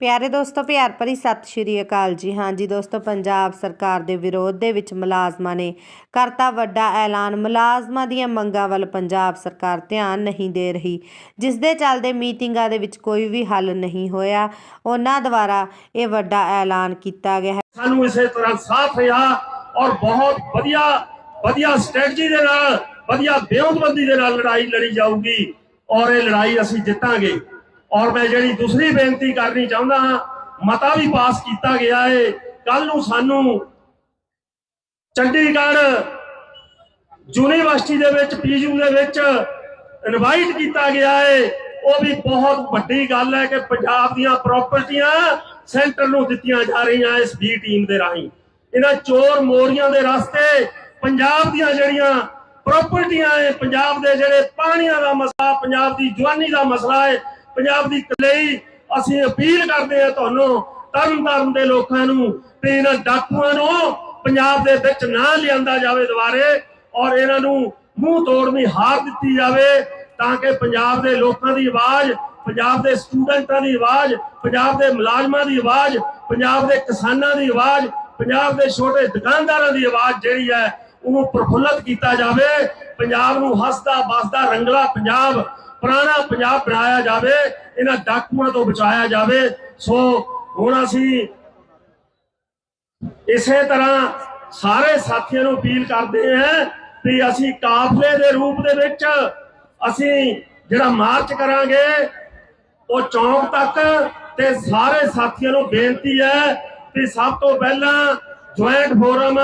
ਪਿਆਰੇ ਦੋਸਤੋ, ਪਿਆਰ ਭਰੀ ਸਤਿ ਸ਼੍ਰੀ ਅਕਾਲ ਜੀ। ਹਾਂ ਜੀ ਦੋਸਤੋ, ਪੰਜਾਬ ਸਰਕਾਰ ਦੇ ਵਿਰੋਧ ਦੇ ਵਿੱਚ ਮੁਲਾਜ਼ਮਾਂ ਨੇ ਕਰਤਾ ਵੱਡਾ ਐਲਾਨ। ਮੁਲਾਜ਼ਮਾਂ ਦੀਆਂ ਮੰਗਾਂ ਵੱਲ ਪੰਜਾਬ ਸਰਕਾਰ ਧਿਆਨ ਨਹੀਂ ਦੇ ਰਹੀ। ਜਿਸ ਦੇ ਚੱਲਦੇ ਮੀਟਿੰਗਾਂ ਦੇ ਵਿੱਚ ਕੋਈ ਵੀ ਹੱਲ ਨਹੀਂ ਹੋਇਆ, ਉਹਨਾਂ ਦੁਆਰਾ ਇਹ ਵੱਡਾ ਐਲਾਨ ਕੀਤਾ ਗਿਆ ਹੈ। ਸਾਨੂੰ ਇਸੇ ਤਰ੍ਹਾਂ ਸਾਥ ਰਿਹਾ ਔਰ ਬਹੁਤ ਵਧੀਆ ਵਧੀਆ ਸਟ੍ਰੈਟਜੀ ਦੇ ਨਾਲ, ਵਧੀਆ ਵਿਉਂਤਬੰਦੀ ਦੇ ਨਾਲ ਲੜਾਈ ਲੜੀ ਜਾਊਗੀ ਔਰ ਇਹ ਲੜਾਈ ਅਸੀਂ ਜਿੱਤਾਂਗੇ। ਔਰ ਮੈਂ ਜਿਹੜੀ ਦੂਸਰੀ ਬੇਨਤੀ ਕਰਨੀ ਚਾਹੁੰਦਾ ਹਾਂ, ਮਤਾ ਵੀ ਪਾਸ ਕੀਤਾ ਗਿਆ ਹੈ ਕੱਲ ਨੂੰ ਸਾਨੂੰ ਚੰਡੀਗੜ੍ਹ ਯੂਨੀਵਰਸਿਟੀ ਦੇ ਵਿੱਚ, ਪੀਯੂ ਦੇ ਵਿੱਚ ਇਨਵਾਈਟ ਕੀਤਾ ਗਿਆ ਹੈ ਉਹ ਵੀ ਬਹੁਤ ਵੱਡੀ ਗੱਲ ਹੈ ਕਿ ਪੰਜਾਬ ਦੀਆਂ ਪ੍ਰਾਪਰਟੀਆਂ ਸੈਂਟਰ ਨੂੰ ਦਿੱਤੀਆਂ ਜਾ ਰਹੀਆਂ ਇਸ ਬੀ ਟੀਮ ਦੇ ਰਾਹੀਂ। ਇਹਨਾਂ ਚੋਰ ਮੋਰੀਆਂ ਦੇ ਰਸਤੇ ਪੰਜਾਬ ਦੀਆਂ ਜਿਹੜੀਆਂ ਪ੍ਰਾਪਰਟੀਆਂ ਹੈ ਪੰਜਾਬ ਦੇ ਜਿਹੜੇ ਪਾਣੀਆਂ ਦਾ ਮਸਲਾ, ਪੰਜਾਬ ਦੀ ਜਵਾਨੀ ਦਾ ਮਸਲਾ ਹੈ ਪੰਜਾਬ ਦੀ ਲਈ ਅਸੀਂ ਅਪੀਲ ਕਰਦੇ ਹਾਂ ਤੁਹਾਨੂੰ ਤਰਨ ਦੇ ਲੋਕਾਂ ਨੂੰ, ਤੇ ਇਹਨਾਂ ਡਾਕੂਆਂ ਨੂੰ ਪੰਜਾਬ ਦੇ ਵਿੱਚ ਨਾ ਲਿਆਂਦਾ ਜਾਵੇ ਦੁਬਾਰੇ ਔਰ ਇਹਨਾਂ ਨੂੰ ਮੂੰਹ ਤੋੜਵੀਂ ਹਾਰ ਦਿੱਤੀ ਜਾਵੇ ਤਾਂ ਕਿ ਪੰਜਾਬ ਦੇ ਲੋਕਾਂ ਦੀ ਆਵਾਜ਼, ਪੰਜਾਬ ਦੇ ਸਟੂਡੈਂਟਾਂ ਦੀ ਆਵਾਜ਼, ਪੰਜਾਬ ਦੇ ਮੁਲਾਜ਼ਮਾਂ ਦੀ ਆਵਾਜ਼, ਪੰਜਾਬ ਦੇ ਕਿਸਾਨਾਂ ਦੀ ਆਵਾਜ਼, ਪੰਜਾਬ ਦੇ ਛੋਟੇ ਦੁਕਾਨਦਾਰਾਂ ਦੀ ਆਵਾਜ਼ ਜਿਹੜੀ ਹੈ, ਉਹਨੂੰ ਪ੍ਰਫੁੱਲਤ ਕੀਤਾ ਜਾਵੇ। ਪੰਜਾਬ ਨੂੰ ਹੱਸਦਾ ਬਸਦਾ ਰੰਗਲਾ ਪੰਜਾਬ ਪੁਰਾਣਾ ਪੰਜਾਬ ਬਣਾਇਆ ਜਾਵੇ, ਇਹਨਾਂ ਡਾਕੂਆਂ ਤੋਂ ਬਚਾਇਆ ਜਾਵੇ। ਸੋ ਹੁਣ ਅਸੀਂ ਇਸੇ ਤਰ੍ਹਾਂ ਸਾਰੇ ਸਾਥੀਆਂ ਨੂੰ ਅਪੀਲ ਕਰਦੇ ਹਾਂ ਵੀ ਅਸੀਂ ਕਾਫਲੇ ਦੇ ਰੂਪ ਦੇ ਵਿੱਚ ਅਸੀਂ ਜਿਹੜਾ ਮਾਰਚ ਕਰਾਂਗੇ, ਉਹ ਚੌਂਕ ਤੱਕ ਤੇ ਸਾਰੇ ਸਾਥੀਆਂ ਨੂੰ ਬੇਨਤੀ ਹੈ ਕਿ ਸਭ ਤੋਂ ਪਹਿਲਾਂ ਜੁਆਇੰਟ ਫੋਰਮ